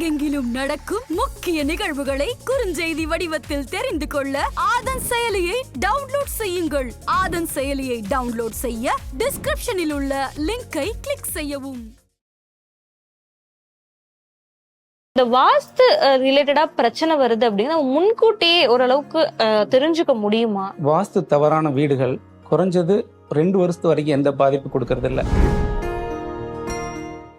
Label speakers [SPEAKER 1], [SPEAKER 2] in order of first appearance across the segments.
[SPEAKER 1] உலகெங்கிலும் நடக்கும் முக்கிய நிகழ்வுகளை குறுஞ்செய்தி வடிவத்தில் தெரிந்து கொள்ள ஆதன் செயலியை டவுன்லோட் செய்யுங்கள். ஆதன் செயலியை டவுன்லோட் செய்ய டிஸ்கிரிப்ஷனில் உள்ள லிங்கை கிளிக் செய்யவும்.
[SPEAKER 2] இந்த வாஸ்து ரிலேட்டடா பிரச்சனை வருது அப்படின்னா முன்கூட்டியே ஓரளவுக்கு தெரிஞ்சுக்க முடியுமா?
[SPEAKER 3] வாஸ்து தவறான வீடுகள் குறைஞ்சது ரெண்டு வருஷத்து வரைக்கும் எந்த பாதிப்பு கொடுக்கறது இல்ல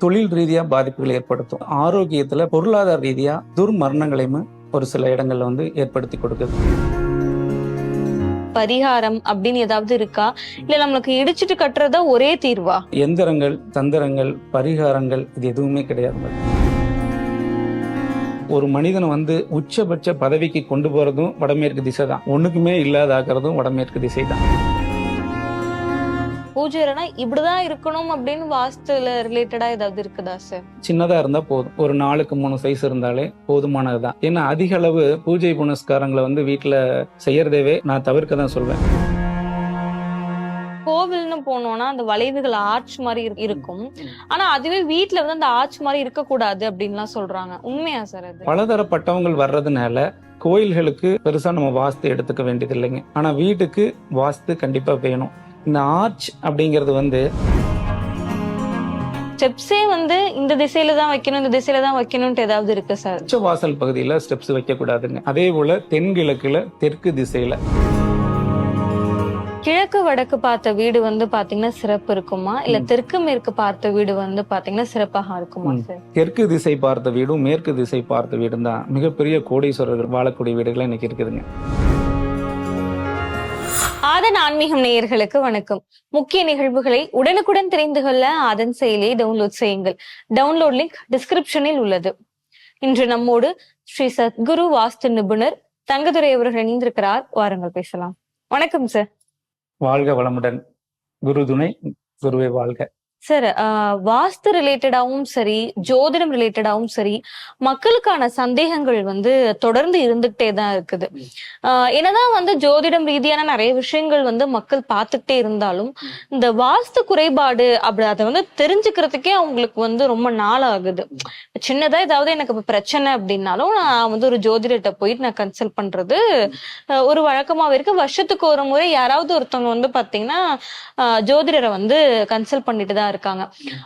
[SPEAKER 3] தொழில் ரீதியா பாதிப்புகள் ஏற்படுத்தும். ஆரோக்கியத்துல பொருளாதார ரீதியா துர்மரணங்களையும் ஒரு சில இடங்கள்ல வந்து ஏற்படுத்தி கொடுக்குது.
[SPEAKER 2] பரிகாரம் அப்படின்னு ஏதாவது இருக்கா? இல்ல நம்மளுக்கு இடிச்சிட்டு கட்டுறதா ஒரே தீர்வா?
[SPEAKER 3] எந்திரங்கள் தந்திரங்கள் பரிகாரங்கள் இது எதுவுமே கிடையாது. ஒரு மனிதனை வந்து உச்சபட்ச பதவிக்கு கொண்டு போறதும் வடமேற்கு திசை தான். ஒண்ணுக்குமே இல்லாதாக்குறதும் வடமேற்கு திசை தான்.
[SPEAKER 2] பூஜைனா இப்படிதான் இருக்கணும் அப்படின்னு வாஸ்துல ரிலேட்டடா ஏதாவது இருக்குதா சார்
[SPEAKER 3] சின்னதா இருந்தா போதும். ஒரு நாலுக்கு மூணு சைஸ் இருந்தாலே போதுமானதுதான். ஏன்னா அதிக அளவு பூஜை புனஸ்காரங்களை வந்து வீட்டுல செய்யறதேவே நான் தவிர்க்க தான் சொல்வேன்.
[SPEAKER 2] கோவில்னு போனோம்னா அந்த வளைவுகள் ஆர்ச் மாதிரி இரு- இருக்கும். ஆனா அதுவே வீட்ல வந்து அந்த ஆர்ச் மாதிரி இருக்க கூடாது அப்படின்லாம் சொல்றாங்க. உண்மையா சார் அது?
[SPEAKER 3] பலதரப்பட்டவங்கள் வர்றதுனால கோயில்களுக்கு பெருசா நம்ம வாஸ்து எடுத்துக்க வேண்டியது இல்லைங்க ஆனா வீட்டுக்கு வாஸ்து கண்டிப்பா வேணும். இந்த ஆர்ச் அப்படிங்கிறது வந்து
[SPEAKER 2] ஸ்டெப்ஸே வந்து இந்த திசையில தான் வைக்கணும் இந்த திசையில தான் வைக்கணும்ட்டு ஏதாவது இருக்கு சார்
[SPEAKER 3] உச்ச வாசல் பகுதியில ஸ்டெப்ஸ் வைக்க கூடாதுங்க அதே போல தென்கிழக்குல தெற்கு திசையில.
[SPEAKER 2] கிழக்கு வடக்கு பார்த்த வீடு வந்து பாத்தீங்கன்னா சிறப்பு இருக்குமா? இல்ல. தெற்கு மேற்கு பார்த்த வீடு வந்து பாத்தீங்கன்னா சிறப்பாக இருக்குமா. சார்
[SPEAKER 3] தெற்கு திசை பார்த்த வீடும் மேற்கு திசை பார்த்த வீடும் தான் மிகப்பெரிய கோடீஸ்வரர்கள் வாழக்கூடிய வீடுகள் இன்னைக்கு இருக்குதுங்க.
[SPEAKER 2] ஆதன் ஆன்மீகம் நேயர்களுக்கு வணக்கம். முக்கிய நிகழ்வுகளை உடனுக்குடன் தெரிந்து கொள்ள ஆதன் செயலியை டவுன்லோட் செய்யுங்கள். டவுன்லோட் லிங்க் டிஸ்கிரிப்ஷனில் உள்ளது. இன்று நம்மோடு ஸ்ரீ சத்குரு வாஸ்து நிபுணர் தங்கதுரை அவர்கள் இணைந்திருக்கிறார். வாருங்கள் பேசலாம். வணக்கம் சார்
[SPEAKER 3] வாழ்க வளமுடன். குரு துணை குருவே வாழ்க.
[SPEAKER 2] சார் வாஸ்து ரிலேட்டடாவும் சரி ஜோதிடம் ரிலேட்டடாவும் சரி மக்களுக்கான சந்தேகங்கள் வந்து தொடர்ந்து இருந்துகிட்டே தான் இருக்குது. என்னதான் வந்து ஜோதிடம் ரீதியான நிறைய விஷயங்கள் வந்து மக்கள் பார்த்துக்கிட்டே இருந்தாலும் இந்த வாஸ்து குறைபாடு அப்படி அதை வந்து தெரிஞ்சுக்கிறதுக்கே அவங்களுக்கு வந்து ரொம்ப நாள் ஆகுது. சின்னதா ஏதாவது எனக்கு இப்ப பிரச்சனை அப்படின்னாலும் நான் வந்து ஒரு ஜோதிடத்தை போயிட்டு நான் கன்சல்ட் பண்றது ஒரு வழக்கமாவே இருக்கு. வருஷத்துக்கு ஒரு முறை யாராவது ஒருத்தவங்க வந்து பாத்தீங்கன்னா ஜோதிடரை வந்து கன்சல்ட் பண்ணிட்டு தான் இருக்காங்க.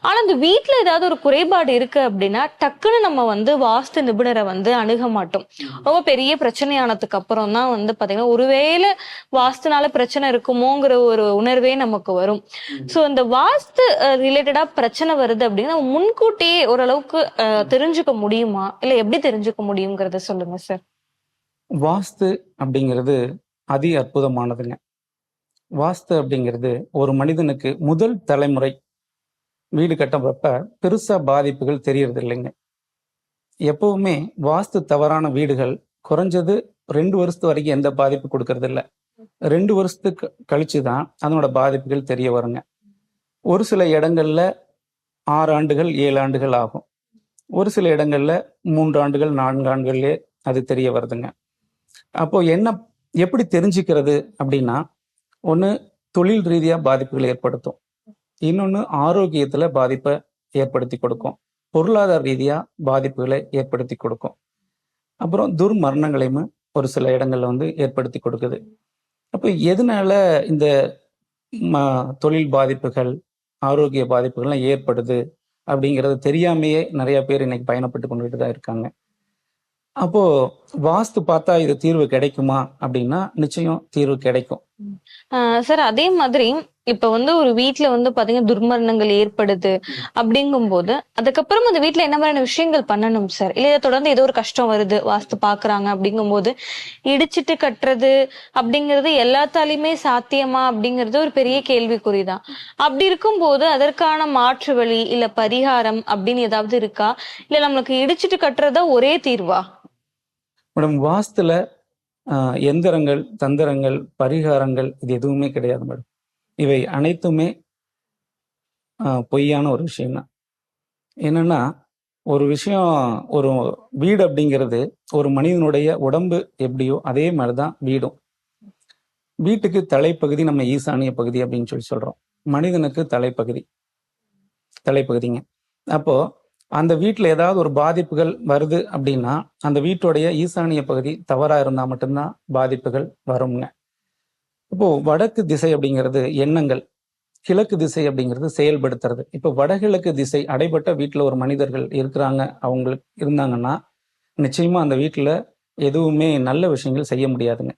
[SPEAKER 2] ஆனா இந்த வீட்ல ஏதாவது ஒரு குறைபாடு இருக்கு அப்படின்னா டக்குன்னு நம்ம வந்து வாஸ்து நிபுணரை வந்து அணுக மாட்டோம். ரொம்ப பெரிய பிரச்சனையானதுக்கு அப்புறம் தான் வந்து பாத்தீங்கன்னா ஒருவேளை வாஸ்துனால பிரச்சனை இருக்குமோங்கிற ஒரு உணர்வே நமக்கு வரும். சோ இந்த வாஸ்து ரிலேட்டடா பிரச்சனை வருது அப்படின்னா முன்கூட்டியே ஓரளவுக்கு தெரிஞ்சுக்க முடியுமா? இல்ல எப்படி தெரிஞ்சுக்க முடியுங்கிறத சொல்லுங்க சார்
[SPEAKER 3] வாஸ்து அப்படிங்கிறது அதி அற்புதமானதுங்க. வாஸ்து அப்படிங்கிறது ஒரு மனிதனுக்கு முதல் தலைமுறை வீடு கட்டுறப்ப பெருசா பாதிப்புகள் தெரியறது இல்லைங்க எப்பவுமே வாஸ்து தவறான வீடுகள் குறைஞ்சது ரெண்டு வருஷத்து வரைக்கும் எந்த பாதிப்பு கொடுக்கறது இல்லை ரெண்டு வருஷத்துக்கு கழிச்சு தான் அதனோட பாதிப்புகள் தெரிய வருங்க. ஒரு சில இடங்கள்ல ஆறு ஆண்டுகள் ஏழு ஆண்டுகள் ஆகும். ஒரு சில இடங்கள்ல மூன்று ஆண்டுகள் நான்கு ஆண்டுகள்லே அது தெரிய வருதுங்க. அப்போ என்ன எப்படி தெரிஞ்சுக்கிறது அப்படின்னா ஒன்று தொழில் ரீதியாக பாதிப்புகள் ஏற்படுத்தும். இன்னொன்று ஆரோக்கியத்துல பாதிப்பை ஏற்படுத்தி கொடுக்கும். பொருளாதார ரீதியா பாதிப்புகளை ஏற்படுத்தி கொடுக்கும். அப்புறம் துர்மரணங்களையும் ஒரு சில இடங்கள்ல வந்து ஏற்படுத்தி கொடுக்குது. அப்போ எதனால இந்த ம- தொழில் பாதிப்புகள் ஆரோக்கிய பாதிப்புகள்லாம் ஏற்படுது அப்படிங்கிறது தெரியாமையே நிறைய பேர் இன்னைக்கு பயணப்பட்டு கொண்டுட்டு தான் இருக்காங்க. அப்போ வாஸ்து பார்த்தா இது தீர்வு கிடைக்குமா அப்படின்னா நிச்சயம் தீர்வு கிடைக்கும்.
[SPEAKER 2] சார் அதே மாதிரி இப்ப வந்து ஒரு வீட்ல வந்து பாத்தீங்கன்னா துர்மரணங்கள் ஏற்படுது அப்படிங்கும்போது அதுக்கப்புறம் அந்த வீட்ல என்ன மாதிரியான விஷயங்கள் பண்ணணும் சார்? இல்ல இதை தொடர்ந்து ஏதோ ஒரு கஷ்டம் வருது வாஸ்து பாக்குறாங்க அப்படிங்கும்போது இடிச்சிட்டு கட்டுறது அப்படிங்கிறது எல்லாத்தாலையுமே சாத்தியமா அப்படிங்கிறது ஒரு பெரிய கேள்விக்குறிதான். அப்படி இருக்கும் போது அதற்கான மாற்று வழி இல்ல பரிகாரம் அப்படின்னு ஏதாவது இருக்கா? இல்ல நம்மளுக்கு இடிச்சிட்டு கட்டுறதா ஒரே தீர்வா?
[SPEAKER 3] மேடம் வாஸ்துல ஆஹ், எந்திரங்கள் தந்திரங்கள் பரிகாரங்கள் இது எதுவுமே கிடையாது மேடம். இவை அனைத்துமே பொய்யான ஒரு விஷயம்தான். என்னன்னா ஒரு விஷயம் ஒரு வீடு அப்படிங்கிறது ஒரு மனிதனுடைய உடம்பு எப்படியோ அதே மாதிரிதான் வீடும். வீட்டுக்கு தலைப்பகுதி நம்ம ஈசானிய பகுதி அப்படின்னு சொல்லி சொல்றோம். மனிதனுக்கு தலைப்பகுதி. தலைப்பகுதிங்க. அப்போ அந்த வீட்டில் ஏதாவது ஒரு பாதிப்புகள் வருது அப்படின்னா அந்த வீட்டுடைய ஈசானிய பகுதி தவறா இருந்தால் மட்டும்தான் பாதிப்புகள் வருங்க. இப்போ வடக்கு திசை அப்படிங்கிறது எண்ணங்கள் கிழக்கு திசை அப்படிங்கிறது செயல்படுத்துறது. இப்போ வடகிழக்கு திசை அடைபட்ட வீட்டில் ஒரு மனிதர்கள் இருக்கிறாங்க அவங்களுக்கு இருந்தாங்கன்னா நிச்சயமா அந்த வீட்டில் எதுவுமே நல்ல விஷயங்கள் செய்ய முடியாதுங்க.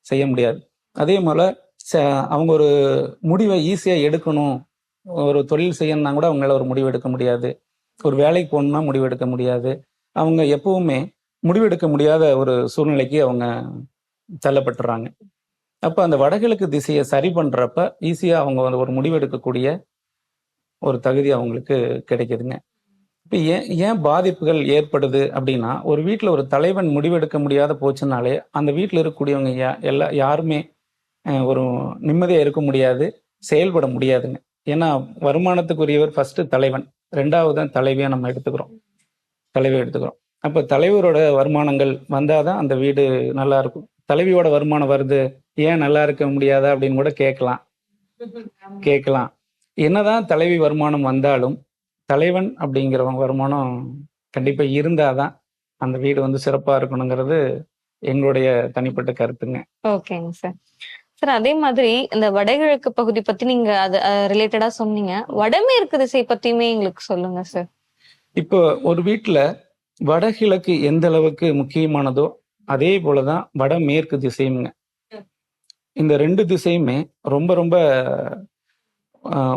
[SPEAKER 3] செய்ய முடியாது. அதே போல ச- அவங்க ஒரு முடிவை ஈஸியா எடுக்கணும். ஒரு தொழில் செய்யணும்னா கூட அவங்களால ஒரு முடிவு எடுக்க முடியாது. ஒரு வேலைக்கு போகணும்னா முடிவு எடுக்க முடியாது. அவங்க எப்பவுமே முடிவெடுக்க முடியாத ஒரு சூழ்நிலைக்கு அவங்க தள்ளப்பட்டுறாங்க. அப்போ அந்த வடகிழக்கு திசையை சரி பண்ணுறப்ப ஈஸியாக அவங்க வந்து ஒரு முடிவெடுக்கக்கூடிய ஒரு தகுதி அவங்களுக்கு கிடைக்குதுங்க. இப்போ ஏன் ஏன் பாதிப்புகள் ஏற்படுது அப்படின்னா ஒரு வீட்டில் ஒரு தலைவன் முடிவெடுக்க முடியாத போச்சுனாலே அந்த வீட்டில் இருக்கக்கூடியவங்க யா- எல்லா யாருமே ஒரு நிம்மதியாக இருக்க முடியாது செயல்பட முடியாதுங்க. ஏன்னா வருமானத்துக்குரியவர் ஃபஸ்ட்டு தலைவன் ரெண்டாவது தான் தலைவியாக நம்ம எடுத்துக்கிறோம். தலைவி எடுத்துக்கிறோம். அப்போ தலைவரோட வருமானங்கள் வந்தால் தான் அந்த வீடு நல்லா இருக்கும். தலைவியோட வருமானம் வருது. ஏன் நல்லா இருக்க முடியாதா அப்படின்னு கூட கேட்கலாம். கேட்கலாம். என்னதான் தலைவி வருமானம் வந்தாலும் தலைவன் அப்படிங்கிறவங்க வருமானம் கண்டிப்பா இருந்தாதான் அந்த வீடு வந்து சிறப்பா இருக்கணுங்கிறது எங்களுடைய தனிப்பட்ட கருத்துங்க.
[SPEAKER 2] ஓகேங்க சார். சார் அதே மாதிரி இந்த வடகிழக்கு பகுதி பத்தி நீங்க அது ரிலேட்டடா சொன்னீங்க. வடமேற்கு திசை பத்தியுமே எங்களுக்கு சொல்லுங்க சார்.
[SPEAKER 3] இப்போ ஒரு வீட்டுல வடகிழக்கு எந்த அளவுக்கு முக்கியமானதோ அதே போலதான் வடமேற்கு திசையுங்க இந்த ரெண்டு திசையுமே ரொம்ப ரொம்ப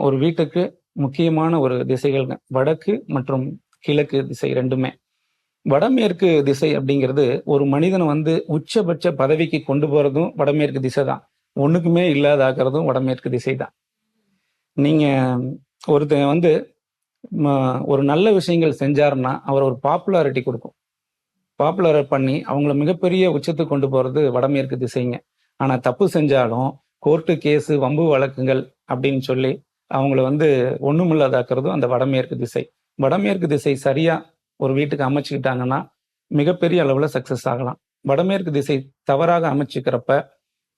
[SPEAKER 3] ஒரு வீட்டுக்கு முக்கியமான ஒரு திசைகள்ங்க. வடக்கு மற்றும் கிழக்கு திசை ரெண்டுமே. வடமேற்கு திசை அப்படிங்கிறது ஒரு மனிதனை வந்து உச்சபட்ச பதவிக்கு கொண்டு போறதும் வடமேற்கு திசை தான். ஒண்ணுக்குமே இல்லாதாக்குறதும் வடமேற்கு திசை தான். நீங்க ஒருத்தன் வந்து ஒரு நல்ல விஷயங்கள் செஞ்சாருன்னா அவர் ஒரு பாப்புலாரிட்டி கொடுக்கும். பாப்புலர் பண்ணி அவங்கள மிகப்பெரிய உச்சத்துக்கு கொண்டு போகிறது வடமேற்கு திசைங்க. ஆனால் தப்பு செஞ்சாலும் கோர்ட்டு கேஸு வம்பு வழக்குகள் அப்படின்னு சொல்லி அவங்கள வந்து ஒன்றுமில்லாதாக்குறதும் அந்த வடமேற்கு திசை. வடமேற்கு திசை சரியாக ஒரு வீட்டுக்கு அமைச்சுக்கிட்டாங்கன்னா மிகப்பெரிய அளவில் சக்ஸஸ் ஆகலாம். வடமேற்கு திசை தவறாக அமைச்சுக்கிறப்ப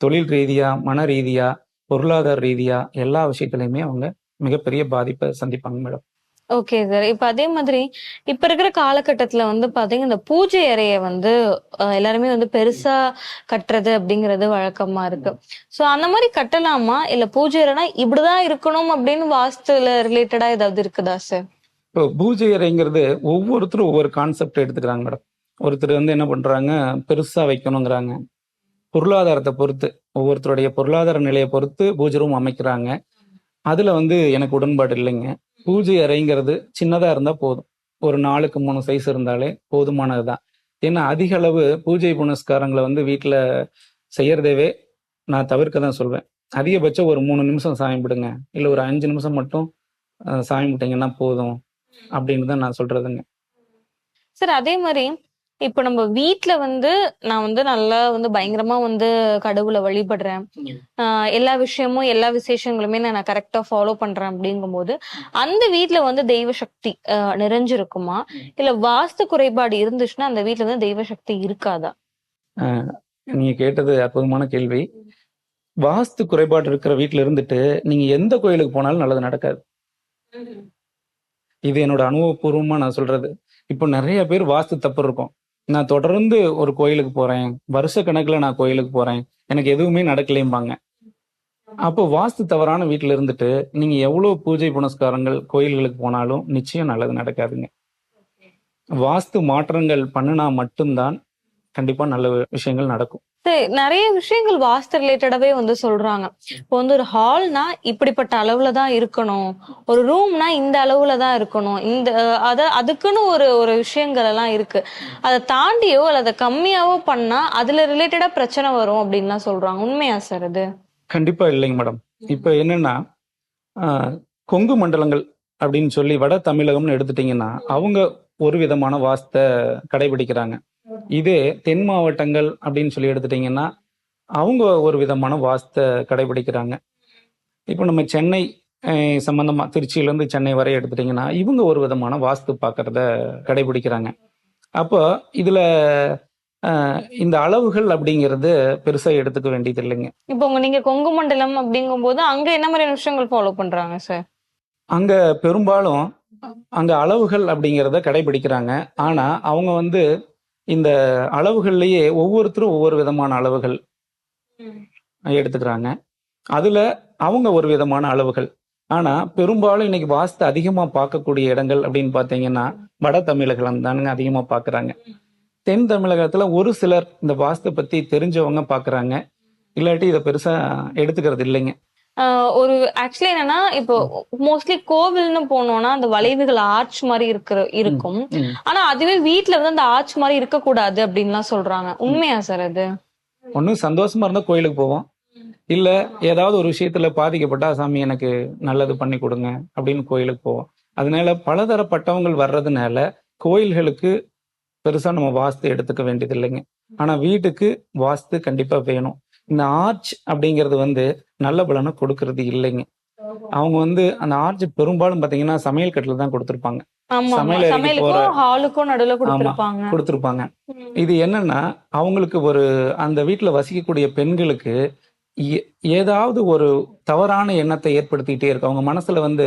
[SPEAKER 3] தொழில் ரீதியாக மன ரீதியாக பொருளாதார ரீதியாக எல்லா விஷயத்துலையுமே அவங்க மிகப்பெரிய பாதிப்பை சந்திப்பாங்க மேடம்.
[SPEAKER 2] ஓகே சார் இப்ப அதே மாதிரி இப்ப இருக்கிற காலகட்டத்துல வந்து பாத்தீங்கன்னா இந்த பூஜை அறைய வந்து அஹ், எல்லாருமே வந்து பெருசா கட்டுறது அப்படிங்கிறது வழக்கமா இருக்கு. சோ அந்த மாதிரி கட்டலாமா? இல்ல பூஜை அறைனா இப்படிதான் இருக்கணும் அப்படின்னு வாஸ்துல ரிலேட்டடா ஏதாவது இருக்குதா சார்
[SPEAKER 3] இப்போ பூஜை அறைங்கிறது ஒவ்வொருத்தரும் ஒவ்வொரு கான்செப்ட் எடுத்துக்கிறாங்க மேடம் ஒருத்தர் வந்து என்ன பண்றாங்க பெருசா வைக்கணுங்கிறாங்க. பொருளாதாரத்தை பொறுத்து ஒவ்வொருத்தருடைய பொருளாதார நிலையை பொறுத்து பூஜை ரூம் அமைக்கிறாங்க. அதுல வந்து எனக்கு உடன்பாடு இல்லைங்க. பூஜை அறைங்கிறது சின்னதா இருந்தா போதும். ஒரு நாலுக்கு மூணு சைஸ் இருந்தாலே போதுமானதுதான். ஏன்னா அதிக அளவு பூஜை புனஸ்காரங்களை வந்து வீட்டுல செய்யறதேவே நான் தவிர்க்க தான் சொல்வேன். அதிகபட்சம் ஒரு மூணு நிமிஷம் விடுங்க இல்ல ஒரு அஞ்சு நிமிஷம் மட்டும் சாமி விட்டீங்கன்னா போதும். அப்படின்னு தான் நான் சொல்றதுங்க.
[SPEAKER 2] சார் அதே மாதிரி இப்ப நம்ம வீட்ல வந்து நான் வந்து நல்லா வந்து பயங்கரமா வந்து கடவுளை வழிபடுறேன். ஆஹ் எல்லா விஷயமும் எல்லா விசேஷங்களுமே நான் கரெக்டா ஃபாலோ பண்றேன் அப்படிங்கும்போது அந்த வீட்ல வந்து தெய்வ சக்தி நிறைஞ்சிருக்குமா? இல்ல வாஸ்து குறைபாடு இருந்துச்சுன்னா அந்த வீட்ல வந்து தெய்வ சக்தி இருக்காதா?
[SPEAKER 3] நீங்க கேட்டது அற்புதமான கேள்வி. வாஸ்து குறைபாடு இருக்கிற வீட்ல இருந்துட்டு நீங்க எந்த கோயிலுக்கு போனாலும் நல்லது நடக்காது. இது என்னோட அனுபவபூர்வமா நான் சொல்றது. இப்போ நிறைய பேர் வாஸ்து தப்பு இருக்கும். நான் தொடர்ந்து ஒரு கோயிலுக்கு போறேன். வருஷ கணக்குல நான் கோயிலுக்கு போறேன். எனக்கு எதுவுமே நடக்கலைம்பாங்க. அப்போ வாஸ்து தவறான வீட்ல இருந்துட்டு நீங்க எவ்வளவு பூஜை புனஸ்காரங்கள் கோயில்களுக்கு போனாலும் நிச்சயம் நல்லது நடக்காதுங்க. வாஸ்து மாற்றங்கள் பண்ணுனா மட்டும்தான் கண்டிப்பா நல்ல விஷயங்கள் நடக்கும்.
[SPEAKER 2] நிறைய விஷயங்கள் வாஸ்து ரிலேட்டடாவே வந்து சொல்றாங்க. இப்போ வந்து ஒரு ஹால்னா இப்படிப்பட்ட அளவுல தான் இருக்கணும். ஒரு ரூம்னா இந்த அளவுல தான் இருக்கணும். இந்த அத அதுக்குன்னு ஒரு ஒரு விஷயங்கள் எல்லாம் இருக்கு. அதை தாண்டியோ அல்லது அதை கம்மியாவோ பண்ணா அதுல ரிலேட்டடா பிரச்சனை வரும் அப்படின்லாம் சொல்றாங்க. உண்மையா சார் அது
[SPEAKER 3] கண்டிப்பா இல்லைங்க மேடம். இப்ப என்னன்னா ஆஹ், கொங்கு மண்டலங்கள் அப்படின்னு சொல்லி வட தமிழகம்னு எடுத்துட்டீங்கன்னா அவங்க ஒரு விதமான வாஸ்த கடைபிடிக்கிறாங்க. இதே தென் மாவட்டங்கள் அப்படின்னு சொல்லி எடுத்துட்டீங்கன்னா அவங்க ஒரு விதமான வாஸ்தை கடைபிடிக்கிறாங்க. இப்போ நம்ம சென்னை அஹ், சம்பந்தமா திருச்சியில இருந்து சென்னை வரை எடுத்துட்டீங்கன்னா இவங்க ஒரு விதமான வாஸ்து பார்க்கறத கடைபிடிக்கிறாங்க. அப்போ இதுல இந்த அளவுகள் அப்படிங்கிறது பெருசா எடுத்துக்க வேண்டியது இல்லைங்க.
[SPEAKER 2] இப்போ உங்க நீங்க கொங்கு மண்டலம் அப்படிங்கும்போது அங்க என்ன மாதிரியான விஷயங்கள் ஃபாலோ பண்றாங்க சார்
[SPEAKER 3] அங்க பெரும்பாலும் அங்க அளவுகள் அப்படிங்கிறத கடைபிடிக்கிறாங்க. ஆனா அவங்க வந்து இந்த அளவுகள்லயே ஒவ்வொருத்தரும் ஒவ்வொரு விதமான அளவுகள் எடுத்துக்கிறாங்க. அதுல அவங்க ஒரு விதமான அளவுகள். ஆனா பெரும்பாலும் இன்னைக்கு வாஸ்து அதிகமா பார்க்கக்கூடிய இடங்கள் அப்படின்னு பாத்தீங்கன்னா வட தமிழகம் தானுங்க அதிகமா பாக்குறாங்க. தென் தமிழகத்துல ஒரு சிலர் இந்த வாஸ்து பத்தி தெரிஞ்சவங்க பாக்குறாங்க. இல்லாட்டி இதை பெருசா எடுத்துக்கிறது இல்லைங்க.
[SPEAKER 2] ஒரு ஆக்சுவலி என்னன்னா இப்போ மோஸ்ட்லி கோவில்னு போனோம்னா அந்த வளைவுகள் ஆர்ச் மாதிரி இருக்கிற இருக்கும். ஆனா அதுவே வீட்ல வந்து அந்த ஆர்ச் மாதிரி இருக்கக்கூடாது அப்படின்லாம் சொல்றாங்க. உண்மையா சார் அது?
[SPEAKER 3] ஒன்றும் சந்தோஷமா இருந்தா கோயிலுக்கு போவோம். இல்ல ஏதாவது ஒரு விஷயத்துல பாதிக்கப்பட்டா சாமி எனக்கு நல்லது பண்ணி கொடுங்க அப்படின்னு கோயிலுக்கு போவோம். அதனால பலதரப்பட்டவங்க வர்றதுனால கோயில்களுக்கு பெருசா நம்ம வாஸ்து எடுத்துக்க வேண்டியது இல்லைங்க ஆனா வீட்டுக்கு வாஸ்து கண்டிப்பா வேணும். இந்த ஆர்ச் அப்படிங்கிறது வந்து நல்ல பலனை கொடுக்கறது இல்லைங்க. அவங்க வந்து அந்த ஆர்ச் பெரும்பாலும் பாத்தீங்கன்னா சமையல் கட்டில தான் கொடுத்துருப்பாங்க. சமையல்
[SPEAKER 2] கொடுத்திருப்பாங்க.
[SPEAKER 3] இது என்னன்னா அவங்களுக்கு ஒரு அந்த வீட்டுல வசிக்கக்கூடிய பெண்களுக்கு ஏதாவது ஒரு தவறான எண்ணத்தை ஏற்படுத்திக்கிட்டே இருக்கு. அவங்க மனசுல வந்து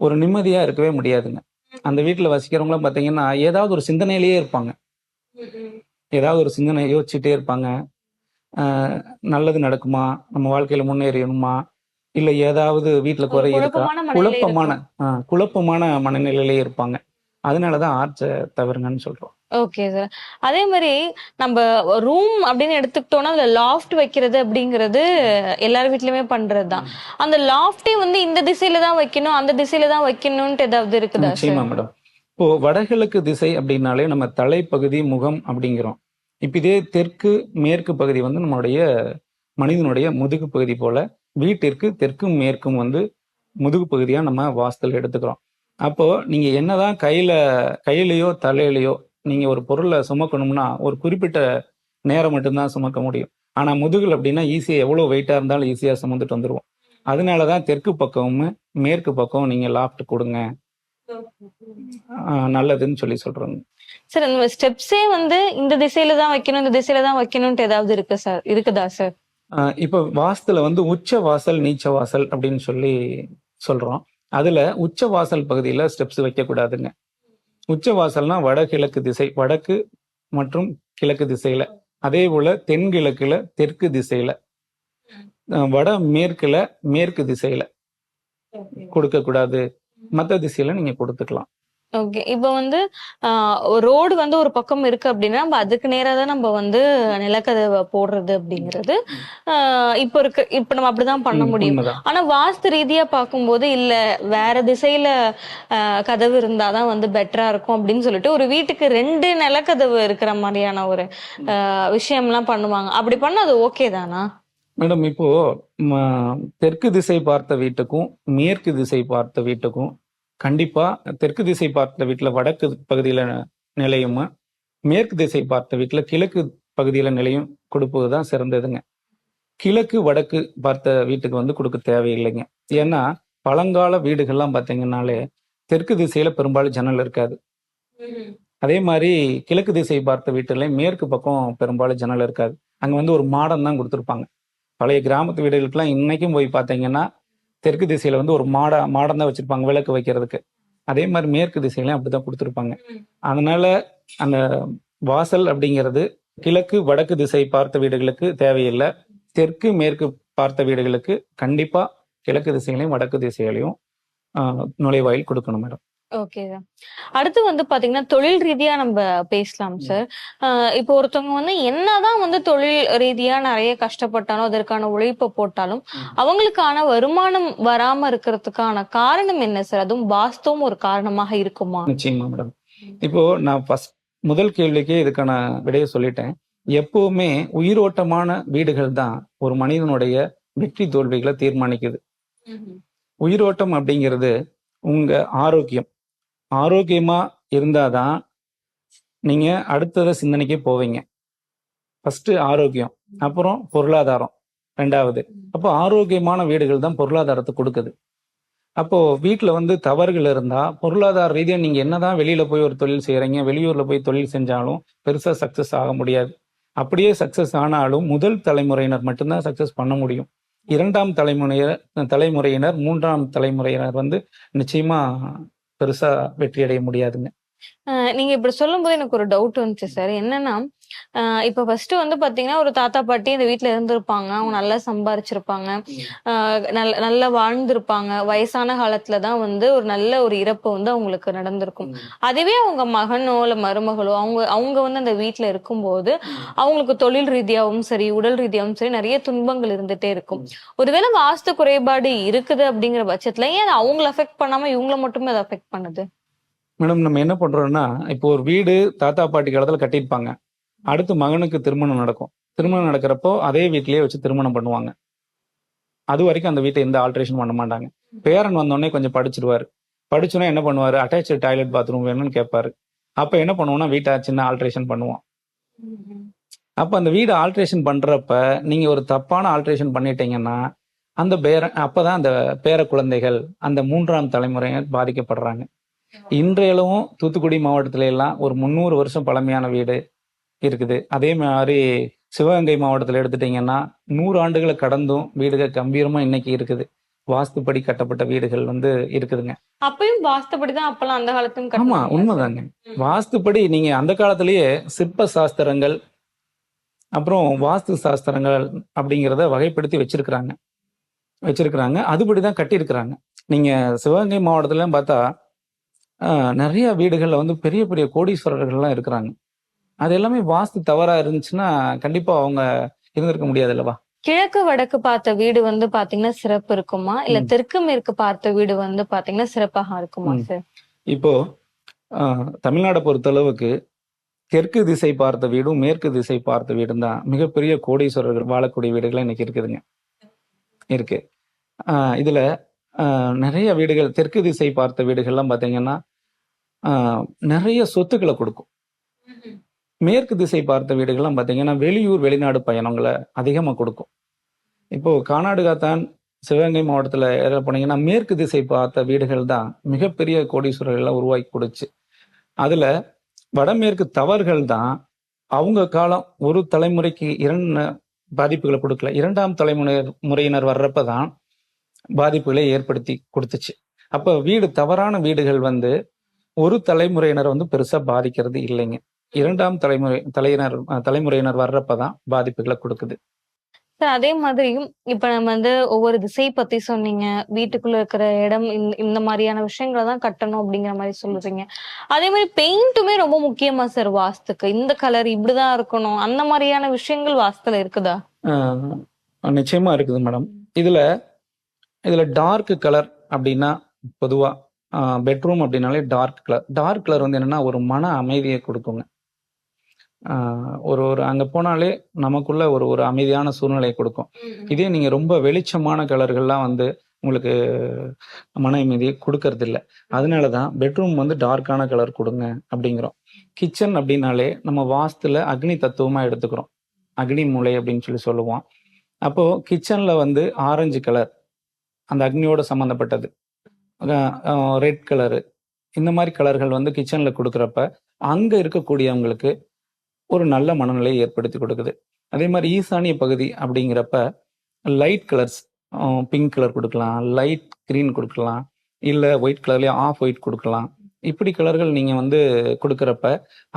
[SPEAKER 3] ஒரு நிம்மதியா இருக்கவே முடியாதுங்க. அந்த வீட்டுல வசிக்கிறவங்களாம் பாத்தீங்கன்னா ஏதாவது ஒரு சிந்தனையிலேயே இருப்பாங்க. ஏதாவது ஒரு சிந்தனை யோசிச்சுட்டே இருப்பாங்க. நல்லது நடக்குமா? நம்ம வாழ்க்கையில முன்னேறணுமா? இல்ல ஏதாவது வீட்டுல குறை இருக்கா?
[SPEAKER 2] குழப்பமான
[SPEAKER 3] குழப்பமான மனநிலையிலேயே இருப்பாங்க. அதனாலதான் ஆர்ச்சை தவறுங்கன்னு சொல்றோம்.
[SPEAKER 2] ஓகே சார் அதே மாதிரி நம்ம ரூம் அப்படின்னு எடுத்துக்கிட்டோம்னா அதுல லாஃப்ட் வைக்கிறது அப்படிங்கிறது எல்லார் வீட்லயுமே பண்றதுதான். அந்த லாஃப்டே வந்து இந்த திசையில தான் வைக்கணும் அந்த திசையில தான் வைக்கணும்ட்டு ஏதாவது இருக்குதா
[SPEAKER 3] நிச்சயமா மேடம் இப்போ வடகிழக்கு திசை அப்படின்னாலே நம்ம தலைப்பகுதி முகம் அப்படிங்கிறோம். இப்ப இதே தெற்கு மேற்கு பகுதி வந்து நம்மளுடைய மனிதனுடைய முதுகு பகுதி போல வீட்டிற்கு தெற்கும் மேற்கும் வந்து முதுகு பகுதியா நம்ம வாஸ்தல் எடுத்துக்கிறோம். அப்போ நீங்க என்னதான் கையில கையிலயோ தலையிலயோ நீங்க ஒரு பொருளை சுமக்கணும்னா ஒரு குறிப்பிட்ட நேரம் மட்டும்தான் சுமக்க முடியும். ஆனா முதுகுல அப்படின்னா ஈஸியா எவ்வளவு வெயிட்டா இருந்தாலும் ஈஸியா சுமந்துட்டு வந்துருவோம். அதனாலதான் தெற்கு பக்கமும் மேற்கு பக்கம் நீங்க லாஃப்ட் கொடுங்க. நல்லதுன்னு சொல்லி சொல்றாங்க
[SPEAKER 2] சார் அந்த ஸ்டெப்ஸே வந்து இந்த திசையில தான் வைக்கணும் இந்த திசையில தான் வைக்கணும்ட்டு ஏதாவது இருக்கு சார் இருக்குதா சார்
[SPEAKER 3] இப்ப வாஸ்துல வந்து உச்ச வாசல் நீச்ச வாசல் அப்படின்னு சொல்லி சொல்றோம். அதுல உச்ச வாசல் பகுதியில ஸ்டெப்ஸ் வைக்க கூடாதுங்க உச்ச வாசல்னா வடகிழக்கு திசை வடக்கு மற்றும் கிழக்கு திசையில. அதே போல தென்கிழக்குல தெற்கு திசையில. வட மேற்குல மேற்கு திசையில. கொடுக்க கூடாது மத்த திசையில நீங்க கொடுத்துக்கலாம்.
[SPEAKER 2] ஓகே. இப்போ வந்து ரோடு வந்து ஒரு பக்கம் இருக்கு அப்படின்னா நம்ம அதுக்கு நேரா தான் நம்ம வந்து நிலக்கதவை போடுறது அப்படிங்கிறது. இப்போ இருக்கு. இப்போ நம்ம அப்படிதான் பண்ண முடியும். ஆனா வாஸ்து ரீதியா பார்க்கும்போது இல்ல வேற திசையில கதவு இருந்தாதான் வந்து பெட்டரா இருக்கும் அப்படின்னு சொல்லிட்டு ஒரு வீட்டுக்கு ரெண்டு நிலக்கதவு இருக்கிற மாதிரியான ஒரு விஷயம்லாம் பண்ணுவாங்க. அப்படி பண்ணா அது ஓகே தானா?
[SPEAKER 3] மேடம் இப்போ தெற்கு திசை பார்த்த வீட்டுக்கும் மேற்கு திசை பார்த்த வீட்டுக்கும் கண்டிப்பா தெற்கு திசை பார்த்த வீட்டில் வடக்கு பகுதியில் நிலையும் மேற்கு திசை பார்த்த வீட்டில் கிழக்கு பகுதியில் நிலையும் கொடுப்பதுதான் சிறந்ததுங்க. கிழக்கு வடக்கு பார்த்த வீட்டுக்கு வந்து கொடுக்க தேவையில்லைங்க. ஏன்னா பழங்கால வீடுகள்லாம் பார்த்தீங்கன்னாலே தெற்கு திசையில பெரும்பாலும் ஜன்னல் இருக்காது. அதே மாதிரி கிழக்கு திசை பார்த்த வீட்டுல மேற்கு பக்கம் பெரும்பாலும் ஜன்னல் இருக்காது. அங்க வந்து ஒரு மாடம் தான் கொடுத்துருப்பாங்க. பழைய கிராமத்து வீடுகளுக்கெல்லாம் இன்னைக்கும் போய் பார்த்தீங்கன்னா தெற்கு திசையில வந்து ஒரு மாட மாடம் தான் வச்சிருப்பாங்க விளக்கு வைக்கிறதுக்கு. அதே மாதிரி மேற்கு திசையிலையும் அப்படிதான் கொடுத்துருப்பாங்க. அதனால அந்த வாசல் அப்படிங்கிறது கிழக்கு வடக்கு திசை பார்த்த வீடுகளுக்கு தேவையில்லை. தெற்கு மேற்கு பார்த்த வீடுகளுக்கு கண்டிப்பா கிழக்கு திசையிலையும் வடக்கு திசையிலையும் நுழைவாயில் கொடுக்கணும் மேடம்.
[SPEAKER 2] ஓகே சார் அடுத்து வந்து பாத்தீங்கன்னா தொழில் ரீதியா நம்ம பேசலாம் சார் இப்போ ஒருத்தவங்க வந்து என்னதான் வந்து தொழில் ரீதியா நிறைய கஷ்டப்பட்டாலும் அதற்கான உழைப்பை போட்டாலும். அவங்களுக்கான வருமானம் வராம இருக்கிறதுக்கான காரணம் என்ன சார் அதுவும் வாஸ்தவம் ஒரு காரணமாக இருக்குமா?
[SPEAKER 3] நிச்சயமா மேடம் இப்போ நான் ஃபர்ஸ்ட் முதல் கேள்விக்கே இதுக்கான விடையை சொல்லிட்டேன். எப்பவுமே உயிரோட்டமான வீடுகள் தான் ஒரு மனிதனுடைய வெற்றி தோல்விகளை தீர்மானிக்குது. உயிரோட்டம் அப்படிங்கிறது உங்க ஆரோக்கியம். ஆரோக்கியமாக இருந்தால் தான் நீங்கள் அடுத்ததை சிந்தனைக்கே போவீங்க. ஃபஸ்ட்டு ஆரோக்கியம் அப்புறம் பொருளாதாரம் ரெண்டாவது. அப்போ ஆரோக்கியமான வீடுகள் தான் பொருளாதாரத்தை கொடுக்குது. அப்போ வீட்டில் வந்து தவறுகள் இருந்தால் பொருளாதார ரீதியாக நீங்கள் என்ன என்னதான் வெளியில் போய் ஒரு தொழில் செய்கிறீங்க வெளியூரில் போய் தொழில் செஞ்சாலும் பெருசாக சக்ஸஸ் ஆக முடியாது. அப்படியே சக்ஸஸ் ஆனாலும் முதல் தலைமுறையினர் மட்டும்தான் சக்ஸஸ் பண்ண முடியும். இரண்டாம் தலைமுறையினர் தலைமுறையினர் மூன்றாம் தலைமுறையினர் வந்து நிச்சயமாக பெருசா வெற்றி அடைய முடியாதுங்க
[SPEAKER 2] நீங்க இப்படி சொல்லும்போது எனக்கு ஒரு டவுட் வந்துச்சு சார் என்னன்னா இப்ப ஃபர்ஸ்ட் வந்து பாத்தீங்கன்னா ஒரு தாத்தா பாட்டி இந்த வீட்ல இருந்திருப்பாங்க. அவங்க நல்லா சம்பாரிச்சிருப்பாங்க. ஆஹ் நல்ல நல்லா வாழ்ந்திருப்பாங்க. வயசான காலத்துல தான் வந்து ஒரு நல்ல ஒரு இறப்பு வந்து அவங்களுக்கு நடந்திருக்கும். அதுவே அவங்க மகனோ இல்ல மருமகளோ அவங்க அவங்க வந்து அந்த வீட்ல இருக்கும்போது அவங்களுக்கு தொழில் ரீதியாவும் சரி உடல் ரீதியாவும் சரி நிறைய துன்பங்கள் இருந்துட்டே இருக்கும். ஒருவேளை வாஸ்து குறைபாடு இருக்குது அப்படிங்கிற பட்சத்துல ஏன் அவங்கள அஃபெக்ட் பண்ணாம இவங்கள மட்டுமே அதை அஃபெக்ட் பண்ணுது?
[SPEAKER 3] மேடம் நம்ம என்ன பண்றோம்னா இப்போ ஒரு வீடு தாத்தா பாட்டி காலத்துல கட்டியிருப்பாங்க. அடுத்து மகனுக்கு திருமணம் நடக்கும். திருமணம் நடக்கிறப்போ அதே வீட்டிலேயே வச்சு திருமணம் பண்ணுவாங்க. அது வரைக்கும் அந்த வீட்டை எந்த ஆல்ட்ரேஷன் பண்ண மாட்டாங்க. பேரன் வந்தோடனே கொஞ்சம் படிச்சிருவாரு. படிச்சோன்னா என்ன பண்ணுவாரு? அட்டாச் டாய்லெட் பாத்ரூம் வேணும்னு கேட்பாரு. அப்ப என்ன பண்ணுவோம்னா வீட்டை சின்ன ஆல்ட்ரேஷன் பண்ணுவோம். அப்ப அந்த வீடு ஆல்ட்ரேஷன் பண்றப்ப நீங்க ஒரு தப்பான ஆல்ட்ரேஷன் பண்ணிட்டீங்கன்னா அந்த பேர அப்பதான் அந்த பேர குழந்தைகள் அந்த மூன்றாம் தலைமுறையினர் பாதிக்கப்படுறாங்க. இன்றையளவும் தூத்துக்குடி மாவட்டத்துல எல்லாம் ஒரு முந்நூறு வருஷம் பழமையான வீடு இருக்குது. அதே மாதிரி சிவகங்கை மாவட்டத்துல எடுத்துட்டீங்கன்னா நூறு ஆண்டுகளை கடந்தும் வீடுகள் கம்பீரமா இன்னைக்கு இருக்குது. வாஸ்துப்படி கட்டப்பட்ட வீடுகள் வந்து இருக்குதுங்க.
[SPEAKER 2] அப்பயும் வாஸ்துபடிதான் அப்பெல்லாம் அந்த காலத்தும்
[SPEAKER 3] ஆமா. உண்மைதாங்க. வாஸ்துப்படி நீங்க அந்த காலத்திலேயே சிற்ப சாஸ்திரங்கள் அப்புறம் வாஸ்து சாஸ்திரங்கள் அப்படிங்கிறத வகைப்படுத்தி வச்சிருக்கிறாங்க. வச்சிருக்கிறாங்க. அதுபடிதான் கட்டியிருக்கிறாங்க. நீங்க சிவகங்கை மாவட்டத்துல பார்த்தா நிறைய வீடுகள்ல வந்து பெரிய பெரிய கோடீஸ்வரர்கள்லாம் இருக்கிறாங்க. அது எல்லாமே வாஸ்து தவறா இருந்துச்சுன்னா கண்டிப்பா அவங்க இருந்திருக்க முடியாது அல்லவா?
[SPEAKER 2] கிழக்கு வடக்கு பார்த்த வீடு வந்து பாத்தீங்கன்னா சிறப்பு இருக்குமா? இல்ல. தெற்கு மேற்கு பார்த்த வீடு வந்து பாத்தீங்கன்னா சிறப்பாக இருக்குமா. சார்
[SPEAKER 3] இப்போ தமிழ்நாடை பொறுத்தளவுக்கு தெற்கு திசை பார்த்த வீடும் மேற்கு திசை பார்த்த வீடும் தான் மிகப்பெரிய கோடீஸ்வரர்கள் வாழக்கூடிய வீடுகள் இன்னைக்கு இருக்குதுங்க. இருக்கு. இதுல நிறைய வீடுகள் தெற்கு திசை பார்த்த வீடுகள்லாம் பார்த்தீங்கன்னா நிறைய சொத்துக்களை கொடுக்கும். மேற்கு திசை பார்த்த வீடுகள்லாம் பார்த்தீங்கன்னா வெளியூர் வெளிநாடு பயணங்களை அதிகமாக கொடுக்கும். இப்போ கானாடுகாத்தான் சிவகங்கை மாவட்டத்தில் எதில் போனீங்கன்னா மேற்கு திசை பார்த்த வீடுகள் தான் மிகப்பெரிய கோடீஸ்வரர்களை உருவாக்கி கொடுச்சு. அதுல வடமேற்கு தவறுகள் தான் அவங்க காலம் ஒரு தலைமுறைக்கு இரண்டு பாதிப்புகளை கொடுக்கல. இரண்டாம் தலைமுறையினர் முறையினர் வர்றப்ப தான் பாதிப்புகளை ஏற்படுத்தி கொடுத்துச்சு. அப்ப வீடு தவறான வீடுகள் வந்து ஒரு தலைமுறையினர் வந்து பெருசா பாதிக்கிறது இல்லைங்க. இரண்டாம் தலைமுறை தலையினர் தலைமுறையினர் வர்றப்பதான் பாதிப்புகளை கொடுக்குது.
[SPEAKER 2] அதே மாதிரியும் இப்ப நம்ம வந்து ஒவ்வொரு திசை பத்தி சொன்னீங்க. வீட்டுக்குள்ள இருக்கிற இடம் இந்த இந்த மாதிரியான விஷயங்களை தான் கட்டணும் அப்படிங்கிற மாதிரி சொல்லுறீங்க அதே மாதிரி பெயிண்ட்டுமே ரொம்ப முக்கியமா சார் வாஸ்துக்கு. இந்த கலர் இப்படிதான் இருக்கணும். அந்த மாதிரியான விஷயங்கள் வாஸ்துல இருக்குதா?
[SPEAKER 3] நிச்சயமா இருக்குது மேடம். இதுல இதுல டார்க் கலர் அப்படின்னா பொதுவா பெட்ரூம் அப்படின்னாலே டார்க் கலர் டார்க் கலர் வந்து என்னன்னா ஒரு மன அமைதியை கொடுக்குங்க. ஒரு ஒரு அங்க போனாலே நமக்குள்ள ஒரு ஒரு அமைதியான சூழ்நிலையை கொடுக்கும். இதே நீங்க ரொம்ப வெளிச்சமான கலர்கள்லாம் வந்து உங்களுக்கு மன அமைதியை கொடுக்கறது இல்ல அதனாலதான் பெட்ரூம் வந்து டார்க்கான கலர் கொடுங்க அப்படிங்கிறோம். கிச்சன் அப்படின்னாலே நம்ம வாஸ்துல அக்னி தத்துவமா எடுத்துக்கிறோம். அக்னி மூலை அப்படின்னு சொல்லி சொல்லுவோம். அப்போ கிச்சன்ல வந்து ஆரஞ்சு கலர் அந்த அக்னியோட சம்மந்தப்பட்டது ரெட் கலரு இந்த மாதிரி கலர்கள் வந்து கிச்சனில் கொடுக்குறப்ப அங்கே இருக்கக்கூடியவங்களுக்கு ஒரு நல்ல மனநிலையை ஏற்படுத்தி கொடுக்குது. அதே மாதிரி ஈசானிய பகுதி அப்படிங்கிறப்ப லைட் கலர்ஸ் பிங்க் கலர் கொடுக்கலாம் லைட் க்ரீன் கொடுக்கலாம் இல்லை ஒயிட் கலர்லேயே ஆஃப் ஒயிட் கொடுக்கலாம். இப்படி கலர்கள் நீங்க வந்து கொடுக்குறப்ப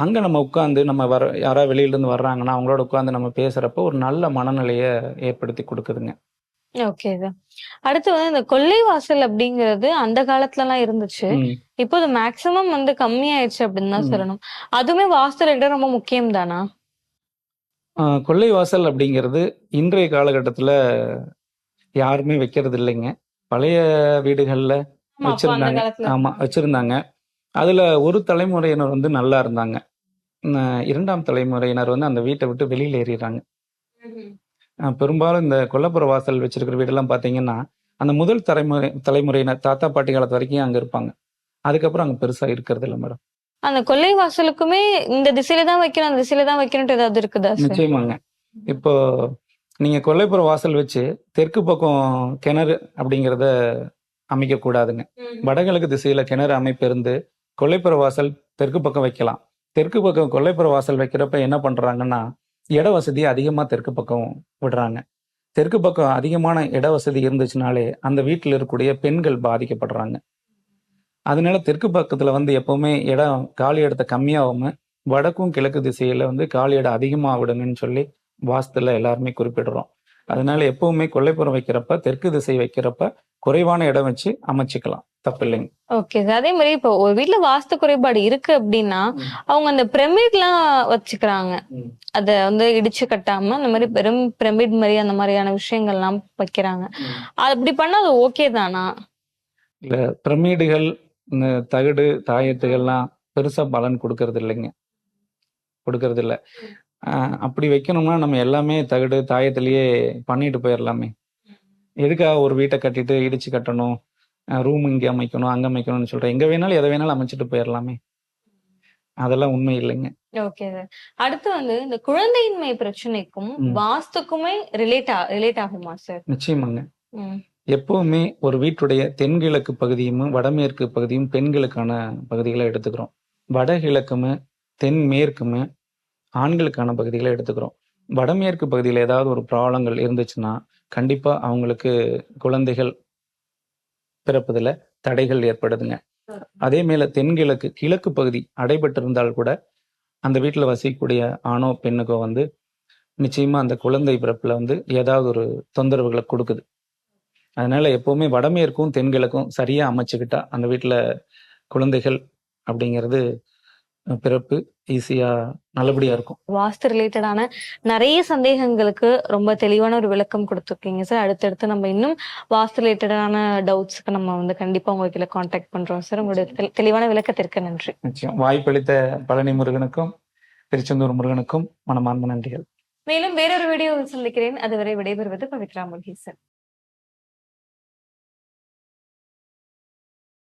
[SPEAKER 3] அங்க நம்ம உட்காந்து நம்ம வர யாராவது வெளியிலேருந்து வர்றாங்கன்னா அவங்களோட உட்காந்து நம்ம பேசுறப்ப ஒரு நல்ல மனநிலையை ஏற்படுத்தி கொடுக்குதுங்க.
[SPEAKER 2] ஓகே அடுத்து வந்து இந்த கொள்ளை வாசல் அப்படிங்கிறது அந்த காலத்துல எல்லாம் இருந்துச்சு. இப்போ அது மேக்சிமம் வந்து கம்மி ஆயிடுச்சு அப்படின்னு தான். சொல்லணும். அதுவுமே வாஸ்து ரிலேட்டட் ரொம்ப முக்கியம் தானா
[SPEAKER 3] கொள்ளை வாசல் அப்படிங்கிறது இன்றைய காலகட்டத்துல யாருமே வைக்கிறது இல்லைங்க. பழைய வீடுகள்ல வச்சிருந்தாங்க. ஆமா வச்சிருந்தாங்க. அதுல ஒரு தலைமுறையினர் வந்து நல்லா இருந்தாங்க. இரண்டாம் தலைமுறையினர் வந்து அந்த வீட்டை விட்டு வெளியில ஏறிடுறாங்க. பெரும்பாலும் இந்த கொல்லப்புற வாசல் வச்சிருக்கிற வீடெல்லாம் பாத்தீங்கன்னா அந்த முதல் தலைமுறை தலைமுறையினர் தாத்தா பாட்டி காலத்து வரைக்கும் அங்க இருப்பாங்க. அதுக்கப்புறம் அங்க பெருசா இருக்கிறது இல்லை மேடம்.
[SPEAKER 2] அந்த கொள்ளை வாசலுக்குமே இந்த திசையில தான் வைக்கணும் அந்த திசையில தான் வைக்கணும்ட்டு ஏதாவது இருக்குதா
[SPEAKER 3] நிச்சயமாங்க. இப்போ நீங்க கொல்லைப்புற வாசல் வச்சு தெற்கு பக்கம் கிணறு அப்படிங்கிறத அமைக்க கூடாதுங்க வடகிழக்கு திசையில கிணறு அமைப்பு இருந்து கொல்லைப்புற வாசல் தெற்கு பக்கம் வைக்கலாம். தெற்கு பக்கம் கொல்லைப்புற வாசல் வைக்கிறப்ப என்ன பண்றாங்கன்னா இட வசதி அதிகமாக தெற்கு பக்கம் விடுறாங்க. தெற்கு பக்கம் அதிகமான இட வசதி இருந்துச்சுனாலே அந்த வீட்டில் இருக்கக்கூடிய பெண்கள் பாதிக்கப்படுறாங்க. அதனால தெற்கு பக்கத்தில் வந்து எப்பவுமே இடம் காலி இடத்த கம்மியாகாமல் வடக்கும் கிழக்கு திசையில வந்து காலி இடம் அதிகமாக விடுங்கன்னு சொல்லி வாஸ்துல எல்லாருமே குறிப்பிடுறோம். அதனால எப்பவுமே கொல்லைப்புறம் வைக்கிறப்ப தெற்கு திசை வைக்கிறப்ப குறைவான இடம் வச்சு அமைச்சுக்கலாம். தப்பு இல்லைங்க
[SPEAKER 2] ஓகே அதே மாதிரி இப்போ ஒரு வீட்ல வாஸ்து குறைபாடு இருக்கு அப்படின்னா அவங்க அந்த பிரமிட் எல்லாம் வச்சுக்கிறாங்க. அத வந்து இடிச்சு கட்டாம அந்த மாதிரி பெரும் பிரமிட் மாதிரி அந்த மாதிரியான விஷயங்கள்லாம் வைக்கிறாங்க. அப்படி பண்ணா அது ஓகே தானா?
[SPEAKER 3] இல்ல பிரமிடுகள் இந்த தகடு தாயத்துகள்லாம் பெருசா பலன் கொடுக்கறது இல்லைங்க. கொடுக்கறது இல்ல. அப்படி வைக்கணும்னா நம்ம எல்லாமே தகடு தாயத்திலேயே பண்ணிட்டு போயிடலாமே எதுக்காக ஒரு வீட்டை கட்டிட்டு இடிச்சு கட்டணும்? ரூம் இங்க அமைக்கணும் அங்க அமைக்கணும்னு சொல்றேன். எங்க வேணாலும் எதை வேணாலும் அமைச்சிட்டு போயிடலாமே அதெல்லாம் உண்மை இல்லைங்க.
[SPEAKER 2] ஓகே சார் அடுத்து வந்து இந்த குழந்தையின்மை பிரச்சனைக்கும். வாஸ்துக்குமே ரிலேட் ரிலேட் ஆகுமா சார்
[SPEAKER 3] நிச்சயமாங்க. எப்பவுமே ஒரு வீட்டுடைய தென்கிழக்கு பகுதியும் வடமேற்கு பகுதியும் பெண்களுக்கான பகுதிகளை எடுத்துக்கிறோம். வடகிழக்குமே தென்மேற்குமே ஆண்களுக்கான பகுதிகளை எடுத்துக்கிறோம். வடமேற்கு பகுதியில் ஏதாவது ஒரு ப்ராப்ளங்கள் இருந்துச்சுன்னா கண்டிப்பா அவங்களுக்கு குழந்தைகள் பிறப்பதில் தடைகள் ஏற்படுதுங்க. அதே மேல தென்கிழக்கு கிழக்கு பகுதி அடைபட்டிருந்தால் கூட அந்த வீட்டில் வசிக்கக்கூடிய ஆணோ பெண்ணுக்கோ வந்து நிச்சயமா அந்த குழந்தை பிறப்புல வந்து ஏதாவது ஒரு தொந்தரவுகளை கொடுக்குது. அதனால எப்பவுமே வடமேற்கும் தென்கிழக்கும் சரியா அமைச்சுக்கிட்டா அந்த வீட்டில் குழந்தைகள் அப்படிங்கிறது பிறப்பு ஈஸியா நல்லபடியா இருக்கும்.
[SPEAKER 2] வாஸ்து ரிலேட்டடான நிறைய சந்தேகங்களுக்கு ரொம்ப தெளிவான ஒரு விளக்கம் கொடுத்துருக்கீங்க சார் அடுத்தடுத்து நம்ம இன்னும் வாஸ்து ரிலேட்டடான டவுட்ஸ்க்கு நம்ம வந்து கண்டிப்பா உங்களுக்கு காண்டாக்ட் பண்றோம் சார் உங்களுடைய தெளி- தெளிவான விளக்கத்திற்கு நன்றி.
[SPEAKER 3] நிச்சயம். வாய்ப்பளித்த பழனி முருகனுக்கும் திருச்செந்தூர் முருகனுக்கும் மனமார்ந்த நன்றிகள்.
[SPEAKER 2] மேலும் வேறொரு வீடியோவில் சந்திக்கிறேன். அதுவரை விடைபெறுவது பவித்ரா முருகேசன்.